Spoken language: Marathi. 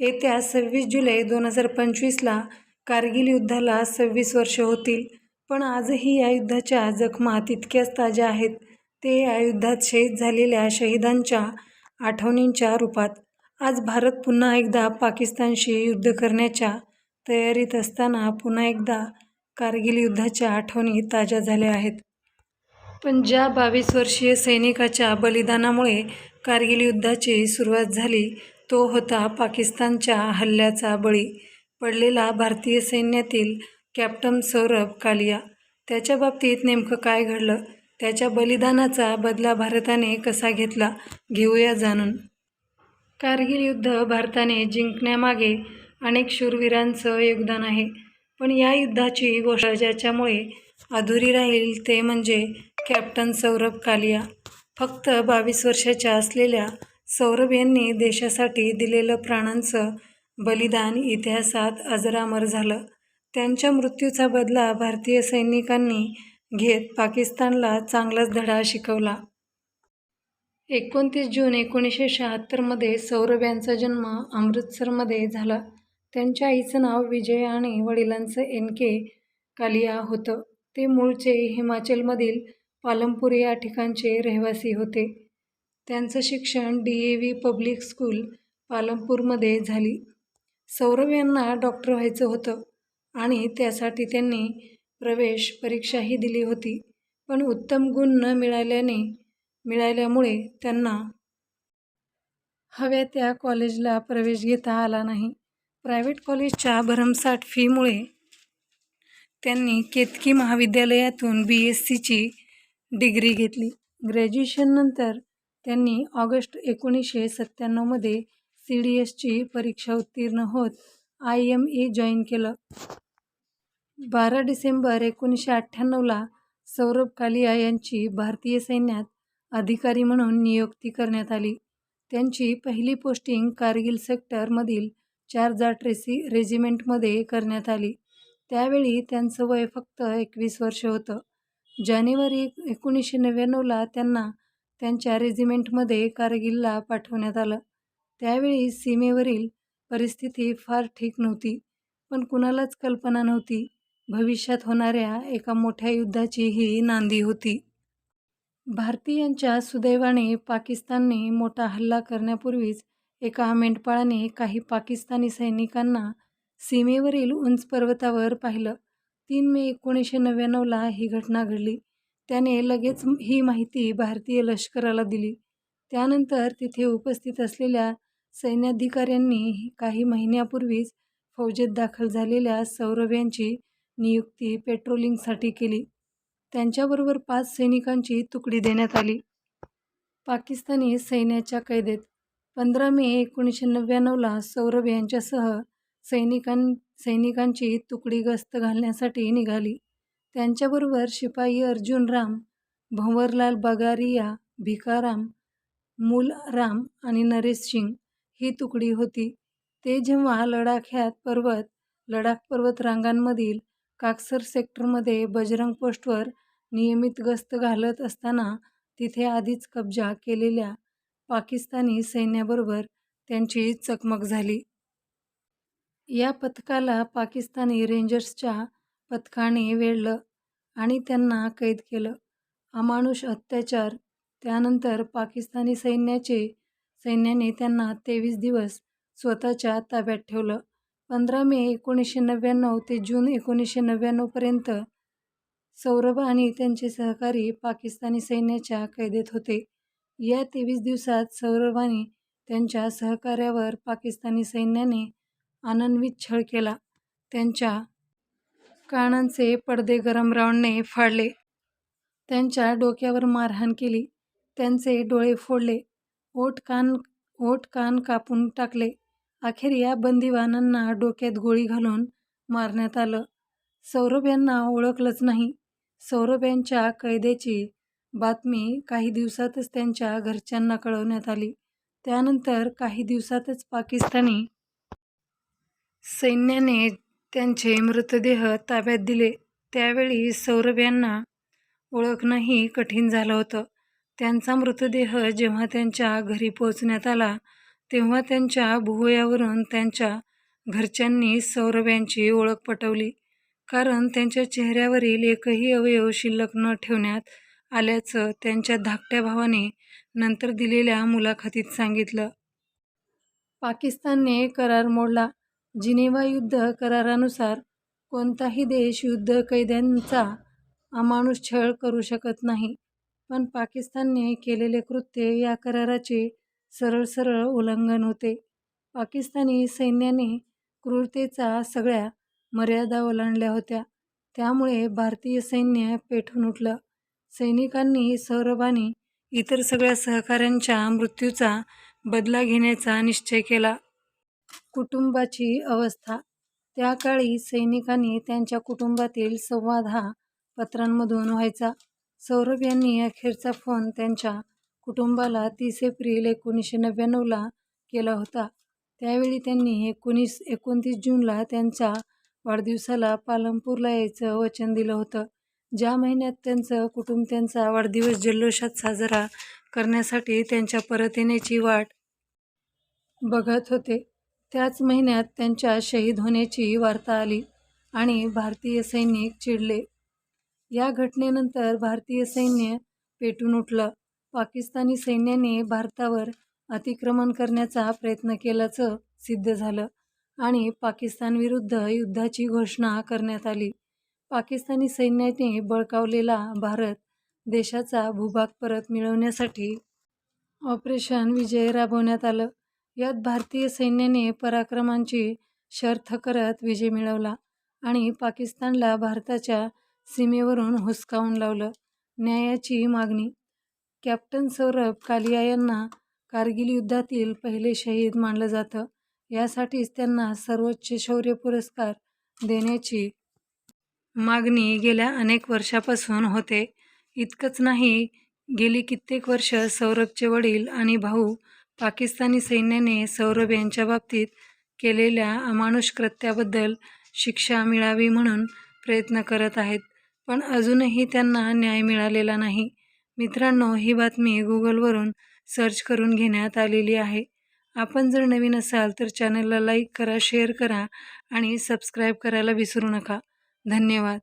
येत्या सव्वीस जुलै दोन हजार पंचवीसला कारगिल युद्धाला सव्वीस वर्ष होतील. पण आजही या युद्धाच्या जखमा तितक्याच ताज्या आहेत. ते या युद्धात शहीद झालेल्या शहिदांच्या आठवणींच्या रूपात. आज भारत पुन्हा एकदा पाकिस्तानशी युद्ध करण्याच्या तयारीत असताना पुन्हा एकदा कारगिल युद्धाच्या आठवणी ताज्या झाल्या आहेत. पण ज्या बावीस वर्षीय सैनिकाच्या बलिदानामुळे कारगिल युद्धाची सुरुवात झाली तो होता पाकिस्तानच्या हल्ल्याचा बळी पडलेला भारतीय सैन्यातील कॅप्टन सौरभ कालिया. त्याच्या बाबतीत नेमकं काय घडलं? त्याच्या बलिदानाचा बदला भारताने कसा घेतला? घेऊया जाणून. कारगिल युद्ध भारताने जिंकण्यामागे अनेक शूरवीरांचं योगदान आहे. पण या युद्धाची गोष्ट ज्याच्यामुळे अधुरी राहील ते म्हणजे कॅप्टन सौरभ कालिया. फक्त बावीस वर्षाच्या असलेल्या सौरभ यांनी देशासाठी दिलेलं प्राणांचं बलिदान इतिहासात अजरामर झालं. त्यांच्या मृत्यूचा बदला भारतीय सैनिकांनी घेत पाकिस्तानला चांगलाच धडा शिकवला. एकोणतीस जून एकोणीसशे शहात्तरमध्ये सौरभ यांचा जन्म अमृतसरमध्ये झाला. त्यांच्या आईचं नाव विजय आणि वडिलांचं एन. के. कालिया होतं. ते मूळचे हिमाचलमधील पालमपूर या ठिकाणचे रहिवासी होते. त्यांचं शिक्षण D. A. V. Public school, पालमपूरमध्ये झाली. सौरभ यांना डॉक्टर व्हायचं होतं आणि त्यासाठी त्यांनी प्रवेश परीक्षाही दिली होती. पण उत्तम गुण न मिळाल्याने मिळाल्यामुळे त्यांना हव्या त्या कॉलेजला प्रवेश घेता आला नाही. प्रायव्हेट कॉलेजच्या भरमसाठ फीमुळे त्यांनी केतकी महाविद्यालयातून बी. एस सीची डिग्री घेतली. ग्रॅज्युएशननंतर त्यांनी ऑगस्ट एकोणीसशे सत्त्याण्णवमध्ये सी डी एसची परीक्षा उत्तीर्ण होत आय. एम. ए. जॉईन केलं. बारा डिसेंबर एकोणीसशे अठ्ठ्याण्णवला सौरभ कालिया यांची भारतीय सैन्यात अधिकारी म्हणून नियुक्ती करण्यात आली. त्यांची पहिली पोस्टिंग कारगिल सेक्टरमधील चार जाट रेजिमेंटमध्ये करण्यात आली. त्यावेळी त्यांचं वय फक्त एकवीस वर्ष होतं. जानेवारी एकोणीसशे नव्याण्णवला त्यांना त्यांच्या रेजिमेंटमध्ये कारगिलला पाठवण्यात आलं. त्यावेळी सीमेवरील परिस्थिती फार ठीक नव्हती. पण कुणालाच कल्पना नव्हती भविष्यात होणाऱ्या एका मोठ्या युद्धाची ही नांदी होती. भारतीयांच्या सुदैवाने पाकिस्तानने मोठा हल्ला करण्यापूर्वीच एका मेंढपाळाने काही पाकिस्तानी सैनिकांना सीमेवरील उंच पर्वतावर पाहिलं. तीन मे एकोणीसशे नव्याण्णवला ही घटना घडली. त्याने लगेच ही माहिती भारतीय लष्कराला दिली. त्यानंतर तिथे उपस्थित असलेल्या सैन्याधिकाऱ्यांनी काही महिन्यापूर्वीच फौजेत दाखल झालेल्या सौरभ यांची नियुक्ती पेट्रोलिंगसाठी केली. त्यांच्याबरोबर पाच सैनिकांची तुकडी देण्यात आली. पाकिस्तानी सैन्याच्या कैदेत पंधरा मे एकोणीसशे नव्याण्णवला सौरभ यांच्यासह सैनिकां सैनिकांची तुकडी गस्त घालण्यासाठी निघाली. त्यांच्याबरोबर शिपाई अर्जुन राम, भंवरलाल बगारिया, भिकाराम, मूल राम आणि नरेश सिंग ही तुकडी होती. ते जेव्हा लडाख ह्यात पर्वत रांगांमधील काकसर सेक्टरमध्ये बजरंग पोस्टवर नियमित गस्त घालत असताना तिथे आधीच कब्जा केलेल्या पाकिस्तानी सैन्याबरोबर त्यांची चकमक झाली. या पथकाला पाकिस्तानी रेंजर्सच्या पथकाने वेढलं आणि त्यांना कैद केलं. अमानुष अत्याचार त्यानंतर पाकिस्तानी सैन्याचे सैन्याने त्यांना तेवीस दिवस स्वतःच्या ताब्यात ठेवलं. पंधरा मे एकोणीसशे नव्याण्णव ते जून एकोणीसशे नव्याण्णवपर्यंत सौरभ आणि त्यांचे सहकारी पाकिस्तानी सैन्याच्या कैदेत होते. या तेवीस दिवसात सौरभ आणि त्यांच्या सहकाऱ्यावर पाकिस्तानी सैन्याने आनंदवित छळ केला. त्यांच्या कानांचे पडदे गरम राऊंडने फाडले. त्यांच्या डोक्यावर मारहाण केली. त्यांचे डोळे फोडले. ओठ कान ओठ कान कापून टाकले. अखेर या बंदिवानांना डोक्यात गोळी घालून मारण्यात आलं. सौरभ यांना ओळखलंच नाही. सौरभ यांच्या कैदेची बातमी काही दिवसातच त्यांच्या घरच्यांना कळवण्यात आली. त्यानंतर काही दिवसातच पाकिस्तानी सैन्याने त्यांचे मृतदेह ताब्यात दिले. त्यावेळी सौरभ यांना ओळखणंही कठीण झालं होतं. त्यांचा मृतदेह जेव्हा त्यांच्या घरी पोहोचण्यात आला तेव्हा त्यांच्या भुवयावरून त्यांच्या घरच्यांनी सौरभ यांची ओळख पटवली कारण त्यांच्या चेहऱ्यावरील एकही अवयव शिल्लक न ठेवण्यात आल्याचं त्यांच्या धाकट्या भावाने नंतर दिलेल्या मुलाखतीत सांगितलं. पाकिस्तानने करार मोडला जिनेवा युद्ध करारानुसार कोणताही देश युद्ध कैद्यांचा अमानुष छळ करू शकत नाही. पण पाकिस्तानने केलेले कृत्य या कराराचे सरळ सरळ उल्लंघन होते. पाकिस्तानी सैन्याने क्रूरतेचा सगळ्या मर्यादा ओलांडल्या होत्या. त्यामुळे भारतीय सैन्य पेठून उठलं. सैनिकांनी सौरभ आणि इतर सगळ्या सहकाऱ्यांच्या मृत्यूचा बदला घेण्याचा निश्चय केला. कुटुंबाची अवस्था त्या काळी सैनिकांनी त्यांच्या कुटुंबातील संवाद हा पत्रांमधून व्हायचा. सौरभ यांनी अखेरचा फोन त्यांच्या कुटुंबाला तीस एप्रिल एकोणीसशे नव्याण्णवला केला होता. त्यावेळी त्यांनी एकोणीस एकोणतीस जूनला त्यांच्या वाढदिवसाला पालमपूरला यायचं वचन दिलं होतं. ज्या महिन्यात त्यांचं कुटुंब त्यांचा वाढदिवस जल्लोषात साजरा करण्यासाठी त्यांच्या परत येण्याची वाट बघत होते त्याच महिन्यात त्यांच्या शहीद होण्याची वार्ता आली आणि भारतीय सैनिक चिडले. या घटनेनंतर भारतीय सैन्य पेटून उठलं. पाकिस्तानी सैन्याने भारतावर अतिक्रमण करण्याचा प्रयत्न केल्याचं सिद्ध झालं आणि पाकिस्तानविरुद्ध युद्धाची घोषणा करण्यात आली. पाकिस्तानी सैन्याने बळकावलेला भारत देशाचा भूभाग परत मिळवण्यासाठी ऑपरेशन विजय राबवण्यात आलं. यात भारतीय सैन्याने पराक्रमांची शर्थ करत विजय मिळवला आणि पाकिस्तानला भारताच्या सीमेवरून हुसकावून लावलं. न्यायाची मागणी कॅप्टन सौरभ कालिया यांना कारगिल युद्धातील पहिले शहीद मानलं जातं. यासाठीच त्यांना सर्वोच्च शौर्य पुरस्कार देण्याची मागणी गेल्या अनेक वर्षापासून होते. इतकंच नाही गेली कित्येक वर्ष सौरभचे वडील आणि भाऊ पाकिस्तानी सैन्याने सौरभ यांच्या बाबतीत केलेल्या अमानुष कृत्याबद्दल शिक्षा मिळावी म्हणून प्रयत्न करत आहेत. पण अजूनही त्यांना न्याय मिळालेला नाही. मित्रांनो ही बातमी गुगलवरून सर्च करून घेण्यात आलेली आहे. आपण जर नवीन असाल तर चॅनलला लाईक करा शेअर करा आणि सबस्क्राईब करायला विसरू नका. धन्यवाद.